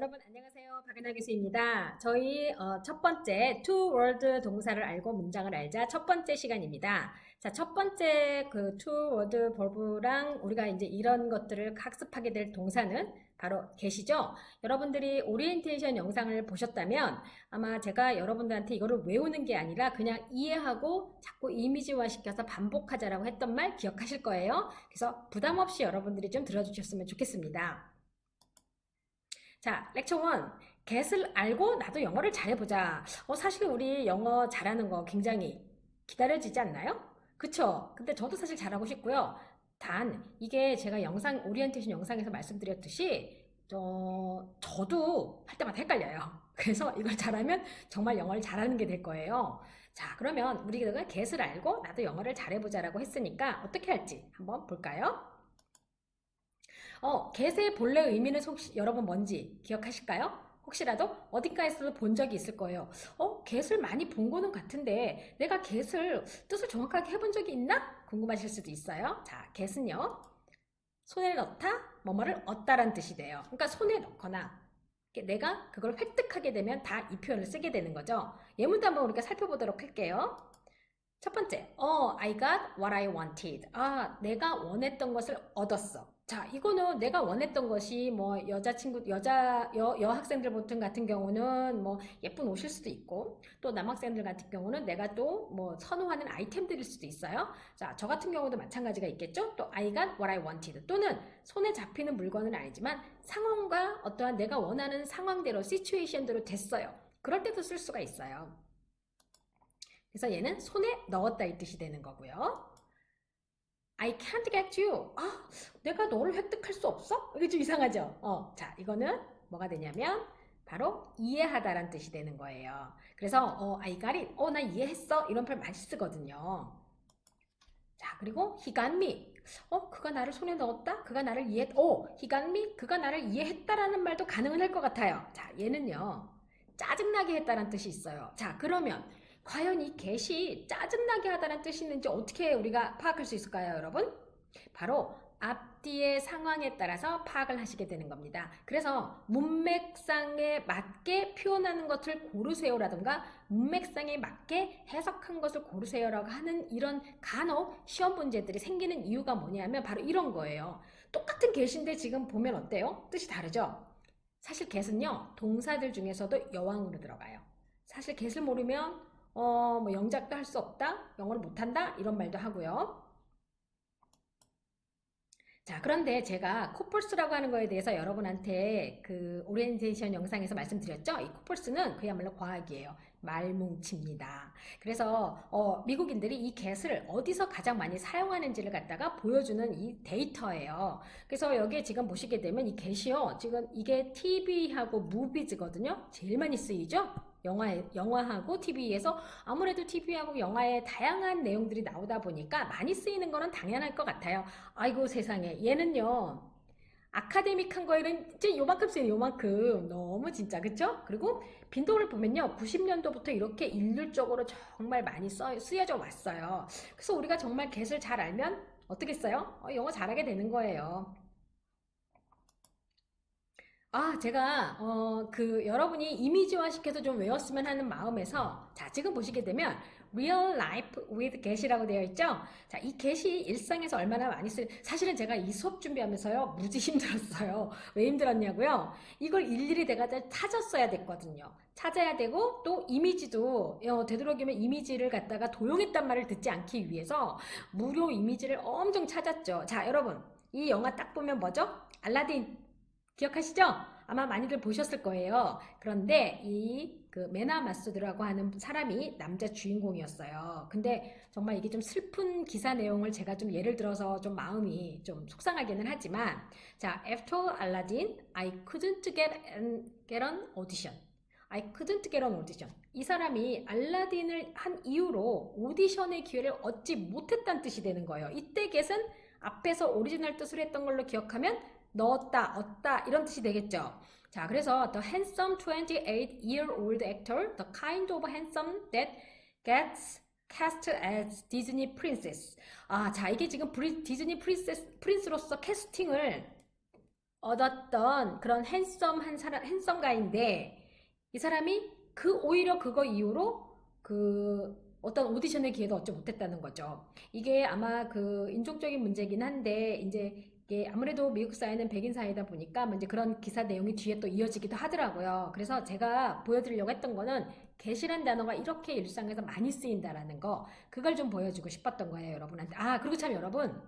여러분 안녕하세요. 박은하 교수입니다. 저희 어, 첫 번째 to word 동사를 알고 문장을 알자 첫 번째 시간입니다. 자, 첫 번째 그 to word verb랑 우리가 이제 이런 것들을 학습하게 될 동사는 바로 계시죠? 여러분들이 오리엔테이션 영상을 보셨다면 아마 제가 여러분들한테 이거를 외우는 게 아니라 그냥 이해하고 자꾸 이미지화 시켜서 반복하자라고 했던 말 기억하실 거예요. 그래서 부담 없이 여러분들이 좀 들어주셨으면 좋겠습니다. 자, 렉처 1. get을 알고 나도 영어를 잘해보자. 어, 사실 우리 영어 잘하는 거 굉장히 기다려지지 않나요? 그쵸? 근데 저도 사실 잘하고 싶고요. 단, 이게 제가 영상, 오리엔테이션 영상에서 말씀드렸듯이, 저, 저도 할 때마다 헷갈려요. 그래서 이걸 잘하면 정말 영어를 잘하는 게 될 거예요. 자, 그러면 우리가 get을 알고 나도 영어를 잘해보자라고 했으니까 어떻게 할지 한번 볼까요? 어, get의 본래 의미는 혹시 여러분 뭔지 기억하실까요? 혹시라도 어딘가에서도 본 적이 있을 거예요. 어, get을 많이 본 거는 같은데 내가 get을 뜻을 정확하게 해본 적이 있나? 궁금하실 수도 있어요. 자, get은요. 손에 넣다, 뭐뭐를 얻다라는 뜻이 돼요. 그러니까 손에 넣거나 내가 그걸 획득하게 되면 다 이 표현을 쓰게 되는 거죠. 예문도 한번 우리가 살펴보도록 할게요. 첫 번째, 어, I got what I wanted. 아, 내가 원했던 것을 얻었어. 자, 이거는 내가 원했던 것이 뭐 여자친구, 여자, 여, 여학생들 보통 같은 경우는 뭐 예쁜 옷일 수도 있고 또 남학생들 같은 경우는 내가 또 뭐 선호하는 아이템들일 수도 있어요. 자, 저 같은 경우도 마찬가지가 있겠죠? 또 I got what I wanted. 또는 손에 잡히는 물건은 아니지만 상황과 어떠한 내가 원하는 상황대로, 시츄에이션대로 됐어요. 그럴 때도 쓸 수가 있어요. 그래서 얘는 손에 넣었다 이 뜻이 되는 거고요. I can't get you. 아, 내가 너를 획득할 수 없어? 이게 좀 이상하죠? 어, 자, 이거는 뭐가 되냐면 바로 이해하다란 뜻이 되는 거예요. 그래서 어, I got it. 어, 나 이해했어. 이런 표현 많이 쓰거든요. 자, 그리고 he got me. 어, 그가 나를 손에 넣었다? 그가 나를 이해했, 오, he got me. 그가 나를 이해했다라는 말도 가능은 할 것 같아요. 자, 얘는요. 짜증나게 했다는 뜻이 있어요. 자, 그러면 과연 이 get이 짜증나게 하다는 뜻이 있는지 어떻게 우리가 파악할 수 있을까요, 여러분? 바로 앞뒤의 상황에 따라서 파악을 하시게 되는 겁니다. 그래서 문맥상에 맞게 표현하는 것을 고르세요라든가 문맥상에 맞게 해석한 것을 고르세요라고 하는 이런 간혹 시험 문제들이 생기는 이유가 뭐냐면 바로 이런 거예요. 똑같은 get인데 지금 보면 어때요? 뜻이 다르죠? 사실 get은요, 동사들 중에서도 여왕으로 들어가요. 사실 get을 모르면 어, 뭐 영작도 할 수 없다, 영어를 못한다 이런 말도 하고요. 자, 그런데 제가 코폴스라고 하는 거에 대해서 여러분한테 그 오리엔테이션 영상에서 말씀드렸죠? 이 코폴스는 그야말로 과학이에요. 말뭉치입니다. 그래서 어, 미국인들이 이 get을 어디서 가장 많이 사용하는지를 갖다가 보여주는 이 데이터예요. 그래서 여기에 지금 보시게 되면 이 get이요. 지금 이게 TV하고 무비즈거든요. 제일 많이 쓰이죠? 영화에, 영화하고 TV에서 아무래도 TV하고 영화에 다양한 내용들이 나오다 보니까 많이 쓰이는 거는 당연할 것 같아요. 아이고 세상에 얘는요. 아카데믹한 거에는 진짜 요만큼 쓰이는 요만큼 너무 진짜 그쵸? 그리고 빈도를 보면요 90년도부터 이렇게 일률적으로 정말 많이 써, 쓰여져 왔어요 그래서 우리가 정말 get을 잘 알면 어떻게 써요? 어, 영어 잘하게 되는 거예요 아, 제가 어, 그 여러분이 이미지화 시켜서 좀 외웠으면 하는 마음에서 자, 지금 보시게 되면 real life with get이라고 되어 있죠? 자, 이 get이 일상에서 얼마나 많이 쓰 사실은 제가 이 수업 준비하면서요. 무지 힘들었어요. 왜 힘들었냐고요? 이걸 일일이 내가 찾았어야 됐거든요. 찾아야 되고 또 이미지도 어, 되도록이면 이미지를 갖다가 도용했단 말을 듣지 않기 위해서 무료 이미지를 엄청 찾았죠. 자, 여러분. 이 영화 딱 보면 뭐죠? 알라딘 기억하시죠? 아마 많이들 보셨을 거예요. 그런데 이 그 메나 마스드라고 하는 사람이 남자 주인공이었어요. 근데 정말 이게 좀 슬픈 기사 내용을 제가 좀 예를 들어서 좀 마음이 좀 속상하기는 하지만 자, after Aladdin, I couldn't get an, get an audition. I couldn't get an audition. 이 사람이 알라딘을 한 이후로 오디션의 기회를 얻지 못했다는 뜻이 되는 거예요. 이때 get은 앞에서 오리지널 뜻을 했던 걸로 기억하면 넣었다, 얻다 이런 뜻이 되겠죠. 자, 그래서 the handsome 28-year-old actor, the kind of handsome that gets cast as Disney princess. 아, 자, 이게 지금 브리, 디즈니 프린세스, 프린스로서 캐스팅을 얻었던 그런 핸섬한 사람, 핸섬가인데 이 사람이 그 오히려 그거 이후로 그 어떤 오디션의 기회도 얻지 못했다는 거죠. 이게 아마 그 인종적인 문제긴 한데 이제 이게 아무래도 미국 사회는 백인 사회다 보니까 뭐 이제 그런 기사 내용이 뒤에 또 이어지기도 하더라고요. 그래서 제가 보여드리려고 했던 거는 개시란 단어가 이렇게 일상에서 많이 쓰인다라는 거 그걸 좀 보여주고 싶었던 거예요, 여러분한테. 아, 그리고 참 여러분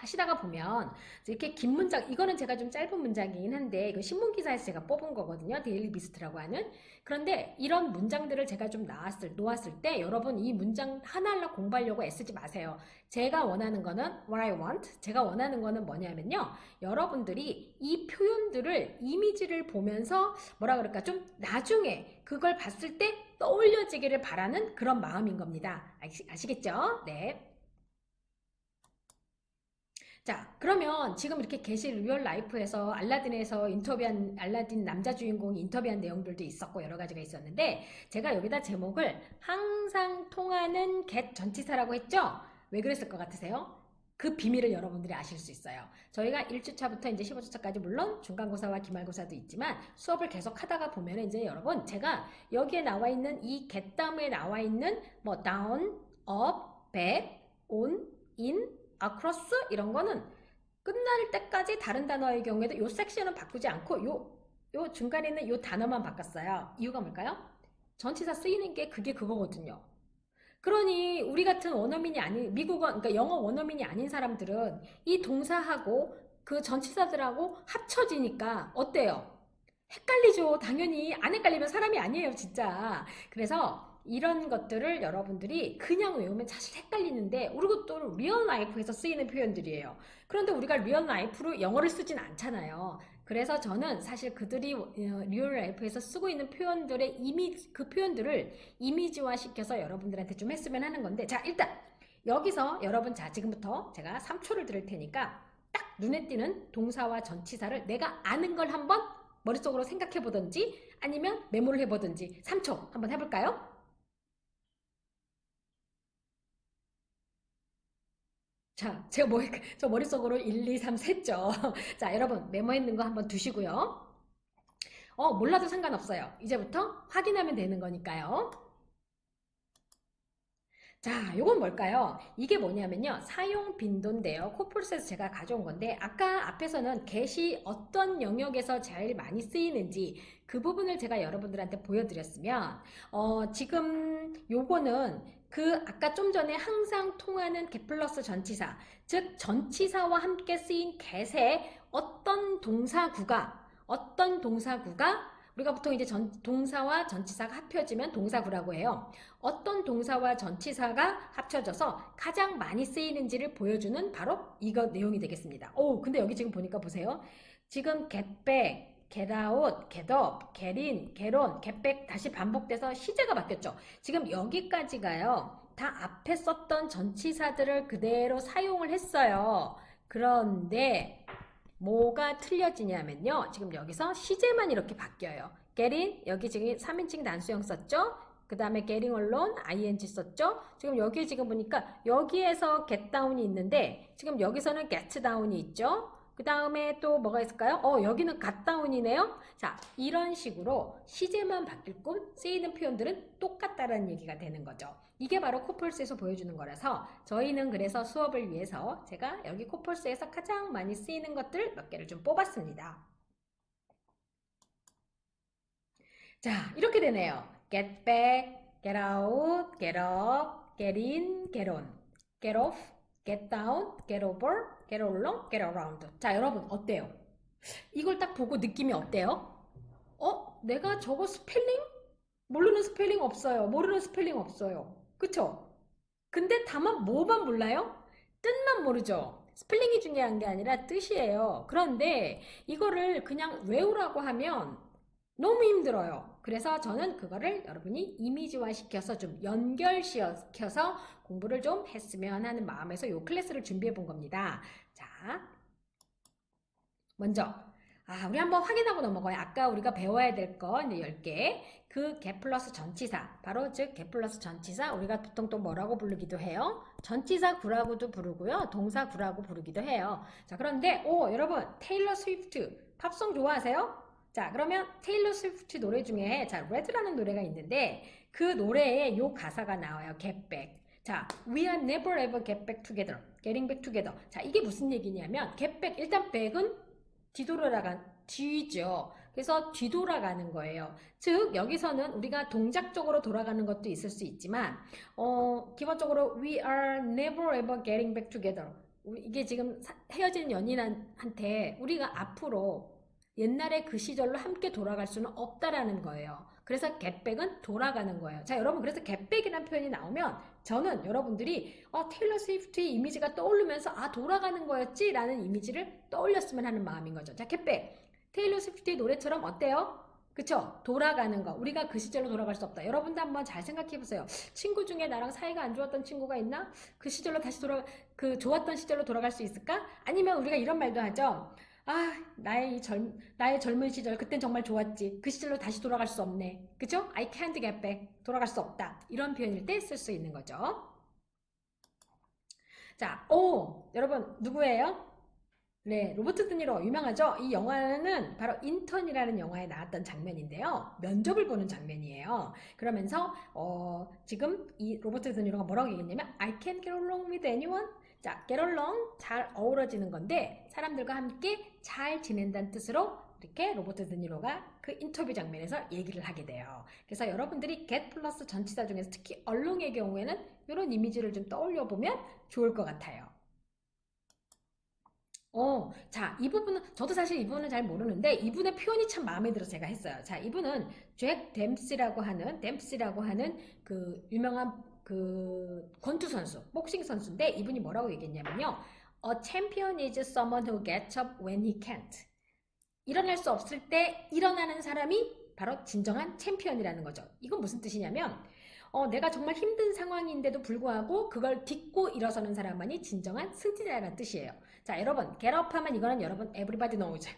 하시다가 보면 이렇게 긴 문장 이거는 제가 좀 짧은 문장이긴 한데 이거 신문 기사에서 제가 뽑은 거거든요. 데일리 비스트라고 하는. 그런데 이런 문장들을 제가 좀 나왔을 놓았을 때 여러분 이 문장 하나하나 공부하려고 애쓰지 마세요. 제가 원하는 거는 what I want 제가 원하는 거는 뭐냐면요. 여러분들이 이 표현들을 이미지를 보면서 뭐라 그럴까? 좀 나중에 그걸 봤을 때 떠올려지기를 바라는 그런 마음인 겁니다. 아시, 아시겠죠? 네 자, 그러면 지금 이렇게 게시 리얼 라이프에서 알라딘에서 인터뷰한 알라딘 남자 주인공이 인터뷰한 내용들도 있었고 여러 가지가 있었는데 제가 여기다 제목을 항상 통하는 get 전치사라고 했죠? 왜 그랬을 것 같으세요? 그 비밀을 여러분들이 아실 수 있어요. 저희가 1주차부터 이제 15주차까지 물론 중간고사와 기말고사도 있지만 수업을 계속 하다가 보면 이제 여러분 제가 여기에 나와 있는 이 get 다음에 나와 있는 뭐 down, up, back, on, in across 이런 거는 끝날 때까지 다른 단어의 경우에도 요 섹션은 바꾸지 않고 요, 요 중간에 있는 요 단어만 바꿨어요. 이유가 뭘까요? 전치사 쓰이는 게 그게 그거거든요. 그러니 우리 같은 원어민이 아닌 미국어 그러니까 영어 원어민이 아닌 사람들은 이 동사하고 그 전치사들하고 합쳐지니까 어때요? 헷갈리죠. 당연히 안 헷갈리면 사람이 아니에요, 진짜. 그래서 이런 것들을 여러분들이 그냥 외우면 사실 헷갈리는데 그리고 또 리얼 라이프에서 쓰이는 표현들이에요. 그런데 우리가 리얼 라이프로 영어를 쓰진 않잖아요. 그래서 저는 사실 그들이 어, 리얼 라이프에서 쓰고 있는 표현들의 이미 그 표현들을 이미지화 시켜서 여러분들한테 좀 했으면 하는 건데 자 일단 여기서 여러분 자 지금부터 제가 3초를 드릴 테니까 딱 눈에 띄는 동사와 전치사를 내가 아는 걸 한번 머릿속으로 생각해 보든지 아니면 메모를 해 보든지 3초 한번 해볼까요? 자, 제가 뭐, 저 머릿속으로 1, 2, 3 셌죠. 자, 여러분, 메모했는 거 한번 두시고요. 어, 몰라도 상관없어요. 이제부터 확인하면 되는 거니까요. 자, 요건 뭘까요? 이게 뭐냐면요. 사용 빈도인데요. 코뿔소에서 제가 가져온 건데, 아까 앞에서는 get이 어떤 영역에서 제일 많이 쓰이는지 그 부분을 제가 여러분들한테 보여드렸으면, 어, 지금 요거는 그 아까 좀 전에 항상 통하는 get 플러스 전치사, 즉 전치사와 함께 쓰인 get의 어떤 동사구가, 어떤 동사구가 우리가 보통 이제 전, 동사와 전치사가 합쳐지면 동사구라고 해요. 어떤 동사와 전치사가 합쳐져서 가장 많이 쓰이는지를 보여주는 바로 이거 내용이 되겠습니다. 오, 근데 여기 지금 보니까 보세요. 지금 get back, get out, get up, in, get on, get back 다시 반복돼서 시제가 바뀌었죠. 지금 여기까지가요. 다 앞에 썼던 전치사들을 그대로 사용을 했어요. 그런데 뭐가 틀려지냐면요. 지금 여기서 시제만 이렇게 바뀌어요. get in, 여기 지금 3인칭 단수형 썼죠? 그 다음에 getting alone, ing 썼죠? 지금 여기 지금 보니까 여기에서 get down이 있는데 지금 여기서는 get down이 있죠? 그 다음에 또 뭐가 있을까요? 어, 여기는 down이네요? 자, 이런 식으로 시제만 바뀔 뿐 쓰이는 표현들은 똑같다라는 얘기가 되는 거죠. 이게 바로 코펄스에서 보여주는 거라서 저희는 그래서 수업을 위해서 제가 여기 코펄스에서 가장 많이 쓰이는 것들 몇 개를 좀 뽑았습니다. 자, 이렇게 되네요. get back, get out, get up, get in, get on, get off, get down, get over, get along, get around. 자, 여러분 어때요? 이걸 딱 보고 느낌이 어때요? 어? 내가 저거 스펠링? 모르는 스펠링 없어요. 모르는 스펠링 없어요. 그쵸? 근데 다만 뭐만 몰라요? 뜻만 모르죠. 스펠링이 중요한 게 아니라 뜻이에요. 그런데 이거를 그냥 외우라고 하면 너무 힘들어요. 그래서 저는 그거를 여러분이 이미지화 시켜서 좀 연결시켜서 공부를 좀 했으면 하는 마음에서 이 클래스를 준비해 본 겁니다. 자, 먼저 아, 우리 한번 확인하고 넘어가요. 아까 우리가 배워야 될 거 이제 10개. 그 get 플러스 전치사. 바로 즉 get 플러스 전치사. 우리가 보통 또 뭐라고 부르기도 해요? 전치사 구라고도 부르고요. 동사 구라고 부르기도 해요. 자, 그런데 오, 여러분, 테일러 스위프트 팝송 좋아하세요? 자, 그러면 테일러 스위프트 노래 중에 자, 레드라는 노래가 있는데 그 노래에 요 가사가 나와요. get back. 자, we are never ever get back together. getting back together. 자, 이게 무슨 얘기냐면 get back 일단 back은 뒤돌아간 뒤죠. 그래서 뒤돌아가는 거예요. 즉 여기서는 우리가 동작적으로 돌아가는 것도 있을 수 있지만 어, 기본적으로 we are never ever getting back together. 이게 지금 사- 헤어진 연인한테 우리가 앞으로 옛날에 그 시절로 함께 돌아갈 수는 없다라는 거예요. 그래서 getback은 돌아가는 거예요. 자, 여러분 그래서 getback이라는 표현이 나오면 저는 여러분들이 어, 테일러 스위프트의 이미지가 떠오르면서 아 돌아가는 거였지라는 이미지를 떠올렸으면 하는 마음인 거죠. 자, getback. 테일러 스위프트의 노래처럼 어때요? 그쵸? 돌아가는 거. 우리가 그 시절로 돌아갈 수 없다. 여러분도 한번 잘 생각해 보세요. 친구 중에 나랑 사이가 안 좋았던 친구가 있나? 그 시절로 다시 돌아, 그 좋았던 시절로 돌아갈 수 있을까? 아니면 우리가 이런 말도 하죠. 아, 나의 이 젊, 나의 젊은 시절, 그땐 정말 좋았지. 그 시절로 다시 돌아갈 수 없네. 그죠? I can't get back. 돌아갈 수 없다. 이런 표현일 때 쓸 수 있는 거죠. 자, 오! 여러분, 누구예요? 네, 로버트 드니로 유명하죠? 이 영화는 바로 인턴이라는 영화에 나왔던 장면인데요. 면접을 보는 장면이에요. 그러면서 어, 지금 이 로버트 드니로가 뭐라고 얘기했냐면 I can get along with anyone. 자, get along 잘 어우러지는 건데 사람들과 함께 잘 지낸다는 뜻으로 이렇게 로버트 드니로가 그 인터뷰 장면에서 얘기를 하게 돼요. 그래서 여러분들이 get 플러스 전치사 중에서 특히 along의 경우에는 이런 이미지를 좀 떠올려 보면 좋을 것 같아요. 어, 자, 이 부분은, 저도 사실 이 부분은 잘 모르는데, 이분의 표현이 참 마음에 들어서 제가 했어요. 자, 이분은 잭 댐시라고 하는, 댐시라고 하는 그 유명한 그 권투 선수, 복싱 선수인데, 이분이 뭐라고 얘기했냐면요. A champion is someone who gets up when he can't. 일어날 수 없을 때 일어나는 사람이 바로 진정한 챔피언이라는 거죠. 이건 무슨 뜻이냐면, 어, 내가 정말 힘든 상황인데도 불구하고 그걸 딛고 일어서는 사람만이 진정한 승리자라는 뜻이에요. 자, 여러분, get up 하면 이거는 여러분 everybody knows.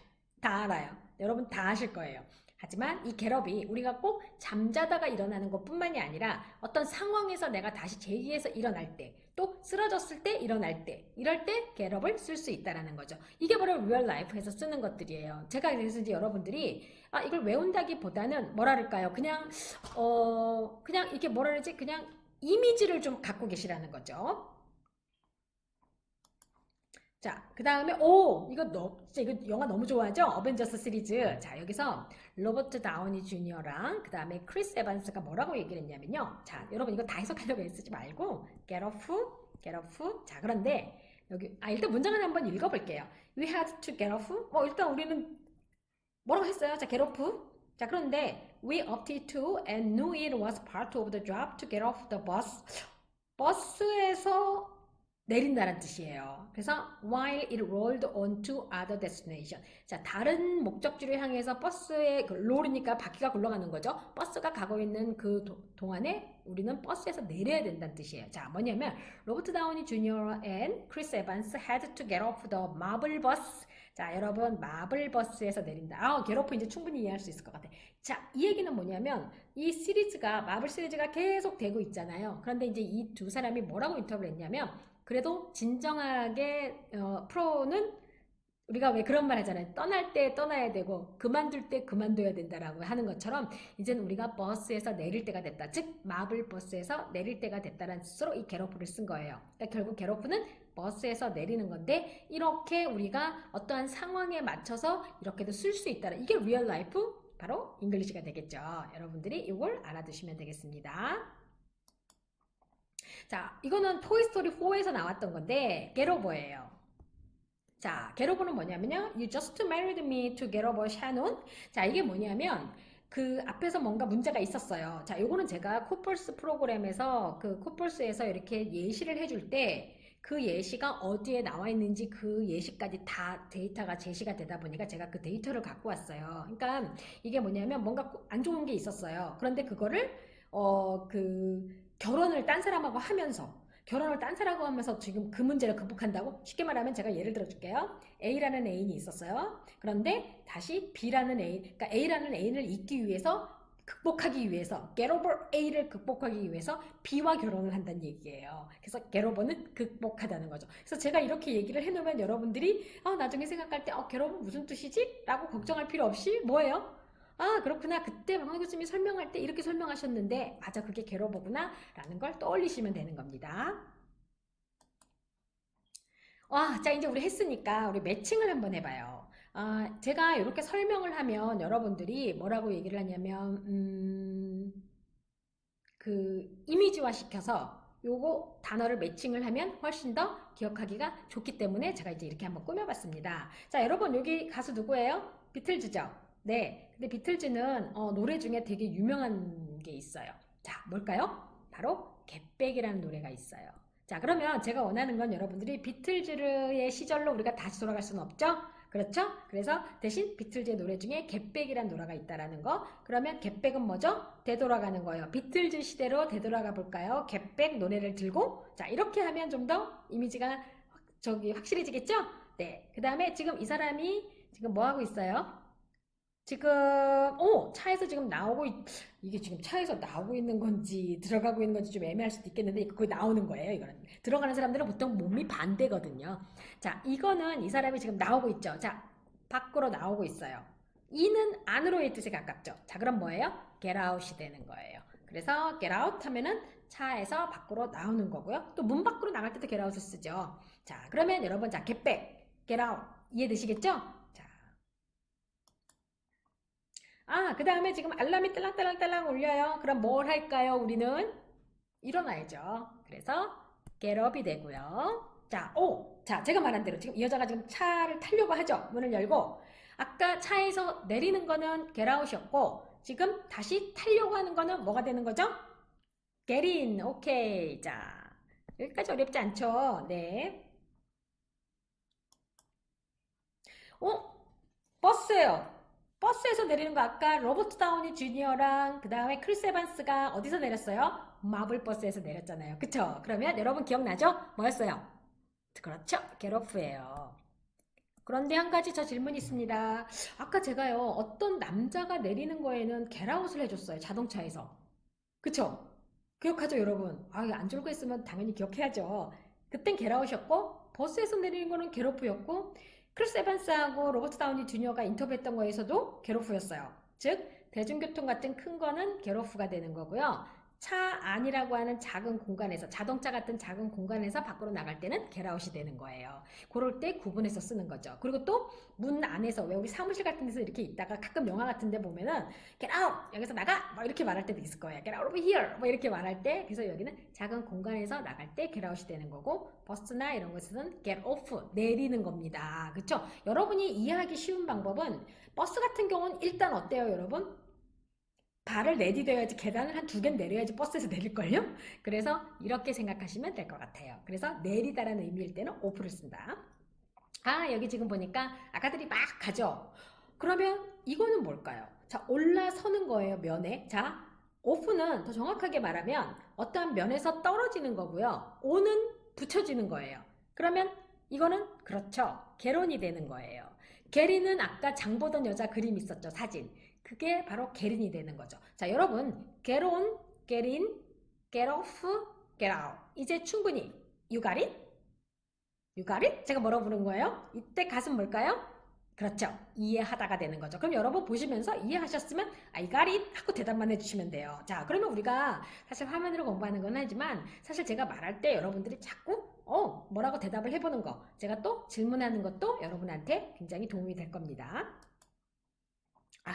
다 알아요. 여러분 다 아실 거예요. 하지만 이 up이 우리가 꼭 잠자다가 일어나는 것 뿐만이 아니라 어떤 상황에서 내가 다시 재기해서 일어날 때, 또 쓰러졌을 때 일어날 때, 이럴 때 up을 쓸 수 있다라는 거죠. 이게 바로 real life에서 쓰는 것들이에요. 제가 그래서 이제 여러분들이 아, 이걸 외운다기보다는 뭐라 그럴까요? 그냥 어, 그냥 이게 뭐라 그러지? 그냥 이미지를 좀 갖고 계시라는 거죠. 자, 그 다음에, 오! 이거 너, 진짜 이거 영화 너무 좋아하죠? 어벤져스 시리즈. 자, 여기서 로버트 다우니 주니어랑 그 다음에 크리스 에반스가 뭐라고 얘기를 했냐면요. 자, 여러분 이거 다 해석하려고 애쓰지 말고, get off, get off. 자, 그런데 여기, 아, 일단 문장을 한번 읽어볼게요. We had to get off. 뭐, 일단 우리는 뭐라고 했어요? 자, get off. 자, 그런데 we opted to and knew it was part of the job to get off the bus. 버스에서 내린다는 뜻이에요. 그래서 while it rolled on to other destination. 자, 다른 목적지를 향해서 버스에 그 롤이니까 바퀴가 굴러가는 거죠. 버스가 가고 있는 그 도- 동안에 우리는 버스에서 내려야 된다는 뜻이에요. 자, 뭐냐면 로버트 다우니 주니어 and 크리스 에반스 had to get off the marble bus. 자, 여러분 마블 버스에서 내린다. 아, 게러프 이제 충분히 이해할 수 있을 것 같아. 자, 이 얘기는 뭐냐면 이 시리즈가 마블 시리즈가 계속 되고 있잖아요. 그런데 이제 이 두 사람이 뭐라고 인터뷰를 했냐면 그래도 진정하게 어, 프로는 우리가 왜 그런 말 하잖아요. 떠날 때 떠나야 되고 그만둘 때 그만둬야 된다라고 하는 것처럼 이제는 우리가 버스에서 내릴 때가 됐다. 즉 마블 버스에서 내릴 때가 됐다라는 뜻으로 이 게러프를 쓴 거예요. 그러니까 결국 게러프는 버스에서 내리는 건데 이렇게 우리가 어떠한 상황에 맞춰서 이렇게도 쓸 수 있다는 이게 리얼 라이프 바로 잉글리시가 되겠죠. 여러분들이 이걸 알아두시면 되겠습니다. 자, 이거는 토이스토리 4에서 나왔던 건데 게로버예요. 자, 게로버는 뭐냐면요. You just married me to over Shannon. 자, 이게 뭐냐면 그 앞에서 뭔가 문제가 있었어요. 자, 요거는 제가 코펄스 프로그램에서 그 코펄스에서 이렇게 예시를 해줄 때 그 예시가 어디에 나와 있는지 그 예시까지 다 데이터가 제시가 되다 보니까 제가 그 데이터를 갖고 왔어요. 그러니까 이게 뭐냐면 뭔가 안 좋은 게 있었어요. 그런데 그거를 어, 그 결혼을 딴 사람하고 하면서 결혼을 딴 사람하고 하면서 지금 그 문제를 극복한다고? 쉽게 말하면 제가 예를 들어 줄게요. A라는 애인이 있었어요. 그런데 다시 B라는 애인, 그러니까 A라는 애인을 잊기 위해서 극복하기 위해서 get over A를 극복하기 위해서 B와 결혼을 한다는 얘기예요. 그래서 get over는 극복하다는 거죠. 그래서 제가 이렇게 얘기를 해놓으면 여러분들이 아, 나중에 생각할 때 어, get over 무슨 뜻이지? 라고 걱정할 필요 없이 뭐예요? 아, 그렇구나. 그때 박원 교수님이 설명할 때 이렇게 설명하셨는데, 맞아, 그게 게로버구나. 라는 걸 떠올리시면 되는 겁니다. 와, 자, 이제 우리 했으니까 우리 매칭을 한번 해봐요. 아, 제가 이렇게 설명을 하면 여러분들이 뭐라고 얘기를 하냐면, 음, 그 이미지화 시켜서 요거 단어를 매칭을 하면 훨씬 더 기억하기가 좋기 때문에 제가 이제 이렇게 한번 꾸며봤습니다. 자, 여러분 여기 가수 누구예요? 비틀즈죠? 네. 근데 비틀즈는 어, 노래 중에 되게 유명한 게 있어요. 자, 뭘까요? 바로 겟백이라는 노래가 있어요. 자, 그러면 제가 원하는 건 여러분들이 비틀즈의 시절로 우리가 다시 돌아갈 수는 없죠? 그렇죠? 그래서 대신 비틀즈의 노래 중에 겟백이라는 노래가 있다라는 거. 그러면 겟백은 뭐죠? 되돌아가는 거예요. 비틀즈 시대로 되돌아가 볼까요? 겟백 노래를 들고 자, 이렇게 하면 좀 더 이미지가 확- 저기 확실해지겠죠? 네. 그 다음에 지금 이 사람이 지금 뭐 하고 있어요? 지금 오 차에서 지금 나오고 있, 이게 지금 차에서 나오고 있는 건지 들어가고 있는 건지 좀 애매할 수도 있겠는데 그거 나오는 거예요 이거는. 들어가는 사람들은 보통 몸이 반대거든요. 자 이거는 이 사람이 지금 나오고 있죠. 자 밖으로 나오고 있어요. 이는 안으로의 뜻에 가깝죠. 자 그럼 뭐예요? Get out이 되는 거예요. 그래서 get out 하면은 차에서 밖으로 나오는 거고요. 또 문 밖으로 나갈 때도 get out을 쓰죠. 자 그러면 여러분 자 get back get out. 이해되시겠죠 자 아, 그 다음에 지금 알람이 딸랑딸랑딸랑 울려요. 그럼 뭘 할까요? 우리는 일어나야죠. 그래서 get up이 되고요. 자, 오! 자, 제가 말한 대로 지금 이 여자가 지금 차를 타려고 하죠. 문을 열고. 아까 차에서 내리는 거는 get out이었고, 지금 다시 타려고 하는 거는 뭐가 되는 거죠? get in. 오케이. 자, 여기까지 어렵지 않죠? 네. 어? 버스예요. 버스에서 내리는 거 아까 로버트 다우니 주니어랑 그 다음에 크리스 에반스가 어디서 내렸어요? 마블 버스에서 내렸잖아요. 그쵸? 그러면 여러분 기억나죠? 뭐였어요? 그렇죠. 겟오프예요. 그런데 한 가지 저 질문이 있습니다. 아까 제가요, 어떤 남자가 내리는 거에는 겟아웃을 해줬어요. 자동차에서. 그쵸? 기억하죠, 여러분? 아, 이거 안 졸고 있으면 당연히 기억해야죠. 그땐 겟아웃이었고, 버스에서 내리는 거는 겟오프였고, 크리스 에반스하고 로버트 다우니 주니어가 인터뷰했던 거에서도 게로프였어요. 즉, 대중교통 같은 큰 거는 게로프가 되는 거고요. 차 안이라고 하는 작은 공간에서, 자동차 같은 작은 공간에서 밖으로 나갈 때는 겟아웃이 되는 거예요. 그럴 때 구분해서 쓰는 거죠. 그리고 또 문 안에서, 왜 우리 사무실 같은 데서 이렇게 있다가 가끔 영화 같은 데 보면은 out! 여기서 나가! 막 이렇게 말할 때도 있을 거예요. out of here! 뭐 이렇게 말할 때, 그래서 여기는 작은 공간에서 나갈 때 out이 되는 거고, 버스나 이런 get off, 내리는 겁니다. 그쵸? 여러분이 이해하기 쉬운 방법은 버스 같은 경우는 일단 어때요, 여러분? 발을 내디뎌야지 계단을 한 두 개 내려야지 버스에서 내릴걸요? 그래서 이렇게 생각하시면 될 것 같아요. 그래서 내리다라는 의미일 때는 off를 쓴다. 아, 여기 지금 보니까 아까들이 막 가죠? 그러면 이거는 뭘까요? 자, 올라서는 거예요, 면에. 자, off는 더 정확하게 말하면 어떠한 면에서 떨어지는 거고요. on은 붙여지는 거예요. 그러면 이거는 그렇죠. 개론이 되는 거예요. 게리는 아까 장 보던 여자 그림 있었죠, 사진. 그게 바로 게린이 되는 거죠. 자, 여러분, get on, get in, get off, get out. 이제 충분히 got it? 제가 뭐라고 부른 거예요? 이때 가슴 뭘까요? 그렇죠. 이해하다가 되는 거죠. 그럼 여러분 보시면서 이해하셨으면 I got it 하고 대답만 해주시면 돼요. 자, 그러면 우리가 사실 화면으로 공부하는 건 하지만 사실 제가 말할 때 여러분들이 자꾸 어 뭐라고 대답을 해보는 거 제가 또 질문하는 것도 여러분한테 굉장히 도움이 될 겁니다. 아,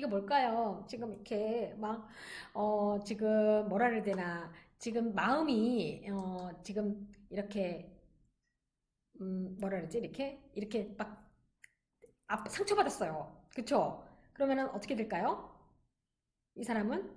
이거 뭘까요? 지금 이렇게 막, 어, 지금 뭐라 그래야 되나. 지금 마음이, 어, 지금 이렇게, 음, 뭐라 그러지? 이렇게, 이렇게 막, 아, 상처받았어요. 그쵸? 그러면은 어떻게 될까요? 이 사람은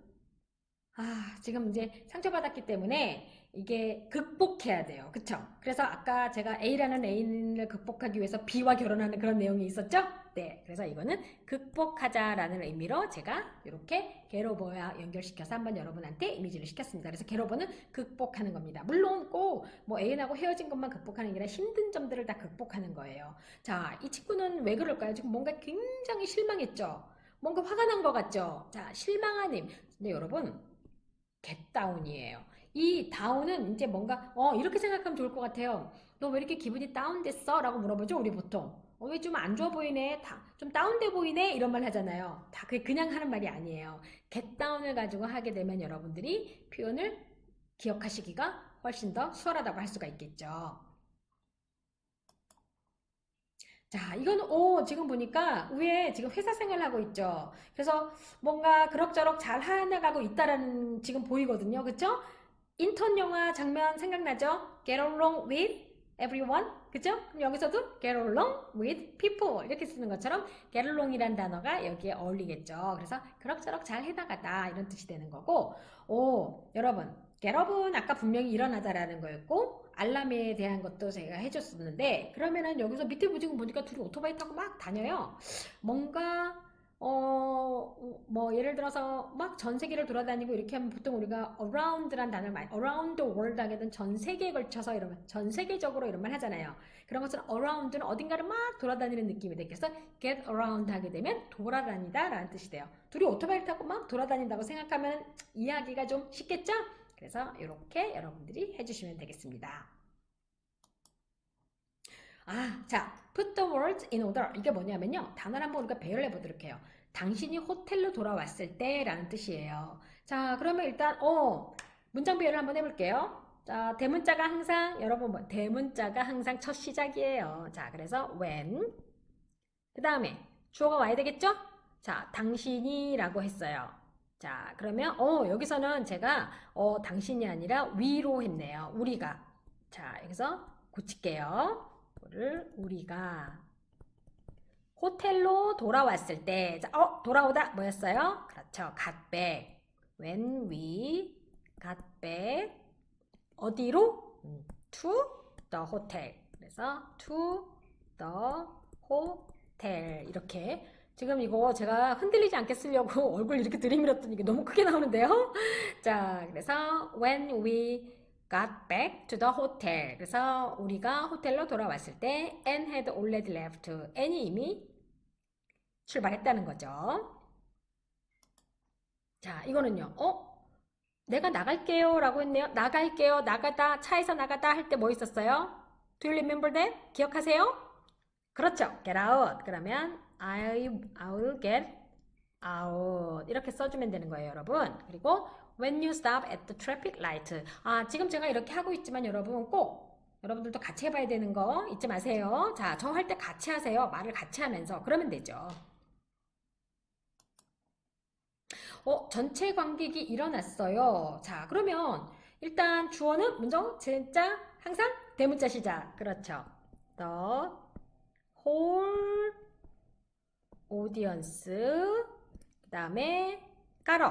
아, 지금 이제 상처받았기 때문에 이게 극복해야 돼요. 그쵸? 그래서 아까 제가 A라는 애인을 극복하기 위해서 B와 결혼하는 그런 내용이 있었죠? 네. 그래서 이거는 극복하자라는 의미로 제가 이렇게 게로버와 연결시켜서 한번 여러분한테 이미지를 시켰습니다. 그래서 게로버는 극복하는 겁니다. 물론 꼭 뭐 애인하고 헤어진 것만 극복하는 게 아니라 힘든 점들을 다 극복하는 거예요. 자, 이 친구는 왜 그럴까요? 지금 뭔가 굉장히 실망했죠? 뭔가 화가 난 것 같죠? 자, 실망한 힘. 근데 여러분, 겟다운이에요. 이 다운은 이제 뭔가 어 이렇게 생각하면 좋을 것 같아요. 너 왜 이렇게 기분이 다운됐어? 라고 물어보죠 우리 보통. 어, 왜 좀 안 좋아 보이네? 다, 좀 다운돼 보이네? 이런 말 하잖아요. 다 그게 그냥 하는 말이 아니에요. 겟다운을 가지고 하게 되면 여러분들이 표현을 기억하시기가 훨씬 더 수월하다고 할 수가 있겠죠. 자, 이거는, 오, 지금 보니까 위에 지금 회사 생활을 하고 있죠. 그래서 뭔가 그럭저럭 잘 해나가고 있다라는 지금 보이거든요. 그쵸? 인턴 영화 장면 생각나죠? Get along with everyone. 그죠? 그럼 여기서도 get along with people. 이렇게 쓰는 것처럼 get along이란 단어가 여기에 어울리겠죠. 그래서 그럭저럭 잘 해나가다. 이런 뜻이 되는 거고. 오, 여러분. get up은 아까 분명히 일어나다라는 거였고, 알람에 대한 것도 제가 해줬었는데, 그러면은 여기서 밑에 지금 보니까 둘이 오토바이 타고 막 다녀요. 뭔가, 어, 뭐, 예를 들어서 막 전 세계를 돌아다니고 이렇게 하면 보통 우리가 around란 단어를 많이, around the world 하게 되면 전 세계에 걸쳐서 이러면, 전 세계적으로 이런 말 하잖아요. 그런 것처럼 around는 어딘가를 막 돌아다니는 느낌이 되겠서 get around 하게 되면 돌아다니다 라는 뜻이 돼요. 둘이 오토바이를 타고 막 돌아다닌다고 생각하면 이해하기가 좀 쉽겠죠? 그래서 이렇게 여러분들이 해주시면 되겠습니다. 아, 자, put the words in order. 이게 뭐냐면요. 단어를 한번 우리가 배열해 보도록 해요. 당신이 호텔로 돌아왔을 때 라는 뜻이에요. 자, 그러면 일단, 어, 문장 배열을 한번 해볼게요. 자, 대문자가 항상, 여러분, 뭐, 대문자가 항상 첫 시작이에요. 자, 그래서 when. 그 다음에 주어가 와야 되겠죠? 자, 당신이라고 했어요. 자, 그러면, 어, 여기서는 제가, 어, 당신이 아니라 위로 했네요. 우리가. 자, 여기서 고칠게요. 를 우리가 호텔로 돌아왔을 때, 자, 어, 돌아오다 뭐였어요? 그렇죠. got back. When we got back. 어디로? 음, to the hotel. 그래서 to the hotel. 이렇게. 지금 이거 제가 흔들리지 않게 쓰려고 얼굴 이렇게 들이밀었더니 이게 너무 크게 나오는데요. 자, 그래서 when we got back to the hotel. 그래서 우리가 호텔로 돌아왔을 때 Anne had already left. Anne이 이미 출발했다는 거죠. 자, 이거는요. 어? 내가 나갈게요 라고 했네요. 나갈게요. 나가다. 차에서 나가다 할 때 뭐 있었어요? Do you remember that? 기억하세요? 그렇죠. Get out. 그러면 I, I'll get out. 이렇게 써주면 되는 거예요, 여러분. 그리고 when you stop at the traffic light. 아, 지금 제가 이렇게 하고 있지만 여러분 꼭 여러분들도 같이 해봐야 되는 거 잊지 마세요. 자, 저 할 때 같이 하세요. 말을 같이 하면서. 그러면 되죠. 어, 전체 관객이 일어났어요. 자, 그러면 일단 주어는 문장 진짜 항상 대문자 시작. 그렇죠. The whole audience 그 다음에 got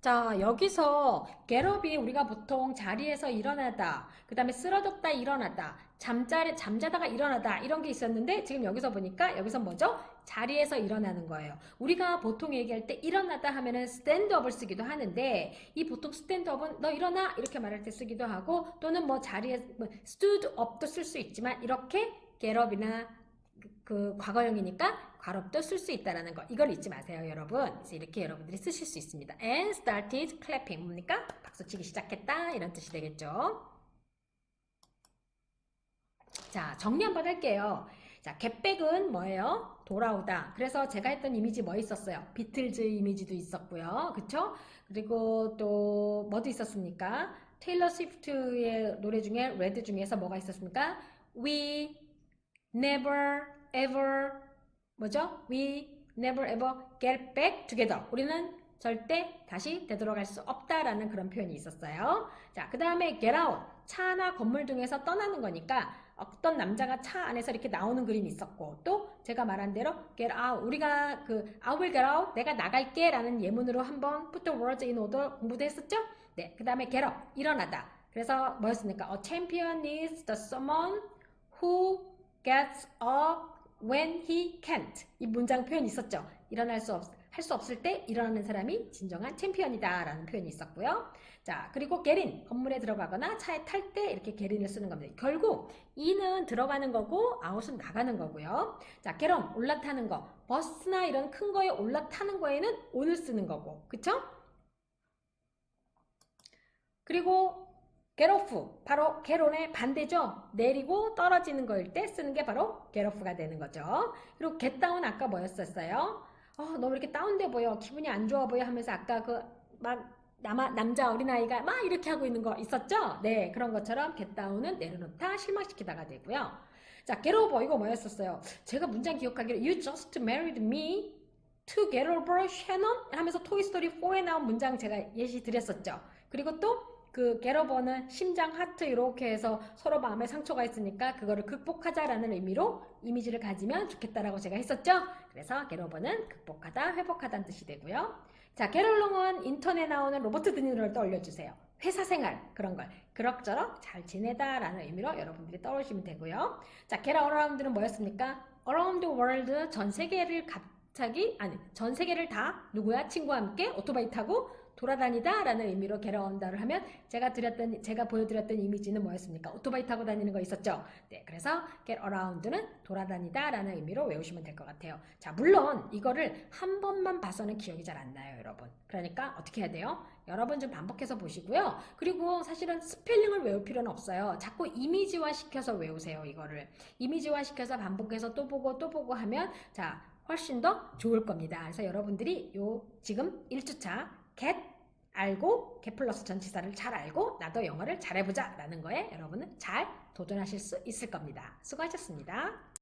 자, 여기서 getup이 우리가 보통 자리에서 일어나다, 그 다음에 쓰러졌다 일어나다, 잠자리, 잠자다가 일어나다 이런 게 있었는데 지금 여기서 보니까 여기서 뭐죠? 자리에서 일어나는 거예요. 우리가 보통 얘기할 때 일어나다 하면은 스탠드업을 쓰기도 하는데 이 보통 스탠드업은 너 일어나 이렇게 말할 때 쓰기도 하고 또는 뭐 자리에 뭐 stood up도 쓸 수 있지만 이렇게 getup이나 그, 그 과거형이니까 괄업도 쓸수 있다라는 거. 이걸 잊지 마세요, 여러분. 그래서 이렇게 여러분들이 쓰실 수 있습니다. And started clapping. 뭡니까? 박수치기 시작했다. 이런 뜻이 되겠죠. 자, 정리 한번 할게요. 자, 겟백은 뭐예요? 돌아오다. 그래서 제가 했던 이미지 뭐 있었어요? 비틀즈 이미지도 있었고요. 그쵸? 그리고 또 뭐도 있었습니까? 테일러 스위프트의 노래 중에 레드 중에서 뭐가 있었습니까? We never ever 뭐죠? We never ever get back together. 우리는 절대 다시 되돌아갈 수 없다라는 그런 표현이 있었어요. 자, 그 다음에 get out. 차나 건물 등에서 떠나는 거니까 어떤 남자가 차 안에서 이렇게 나오는 그림이 있었고 또 제가 말한 대로 get out 우리가 그 I will get out 내가 나갈게 라는 예문으로 한번 put the words in order 공부도 했었죠? 네, 그 다음에 get up 일어나다 그래서 뭐였습니까? A champion is the someone who gets up when he can't 이 문장 표현이 있었죠? 일어날 수 없, 할 수 없을 때 일어나는 사람이 진정한 챔피언이다 라는 표현이 있었고요. 자, 그리고 게린, 건물에 들어가거나 차에 탈 때 이렇게 게린을 쓰는 겁니다. 결국 이는 들어가는 거고 아웃은 나가는 거고요. 자, 게런 올라타는 거, 버스나 이런 큰 거에 올라타는 거에는 오늘 쓰는 거고, 그쵸? 그리고 get off, 바로 개론의 반대죠. 내리고 떨어지는 거일 때 쓰는 게 바로 get off가 되는 거죠. 그리고 get down 아까 뭐였었어요? 어, 너무 이렇게 다운돼 보여. 기분이 안 좋아 보여 하면서 아까 그막 남자 어린아이가 막 이렇게 하고 있는 거 있었죠? 네, 그런 것처럼 get down은 내려놓다, 실망시키다가 되고요. 자, get over 이거 뭐였었어요? 제가 문장 기억하기로 you just married me to get over Shannon 하면서 토이스토리 4에 나온 문장 제가 예시 드렸었죠. 그리고 또 그 게러버는 심장 하트 이렇게 해서 서로 마음에 상처가 있으니까 그거를 극복하자라는 의미로 이미지를 가지면 좋겠다라고 제가 했었죠. 그래서 게러버는 극복하다, 회복하다는 뜻이 되고요. 자, 게롤롱은 인터넷 나오는 로버트 드니로를 떠올려주세요. 회사 생활 그런 걸 그럭저럭 잘 지내다라는 의미로 여러분들이 떠올리시면 되고요. 자, 게라 어라운드는 뭐였습니까? Around the world 전 세계를 갑자기 아니 전 세계를 다 누구야 친구와 함께 오토바이 타고 돌아다니다라는 의미로 게라온다를 하면 제가 드렸던 제가 보여드렸던 이미지는 뭐였습니까? 오토바이 타고 다니는 거 있었죠? 네, 그래서 get around는 돌아다니다라는 의미로 외우시면 될 것 같아요. 자, 물론 이거를 한 번만 봐서는 기억이 잘 안 나요, 여러분. 그러니까 어떻게 해야 돼요? 여러 번 좀 반복해서 보시고요. 그리고 사실은 스펠링을 외울 필요는 없어요. 자꾸 이미지화 시켜서 외우세요, 이거를. 이미지화 시켜서 반복해서 또 보고 또 보고 하면 자, 훨씬 더 좋을 겁니다. 그래서 여러분들이 요 지금 1주차 get 알고 get 플러스 전치사를 잘 알고 나도 영어를 잘해보자 라는 거에 여러분은 잘 도전하실 수 있을 겁니다. 수고하셨습니다.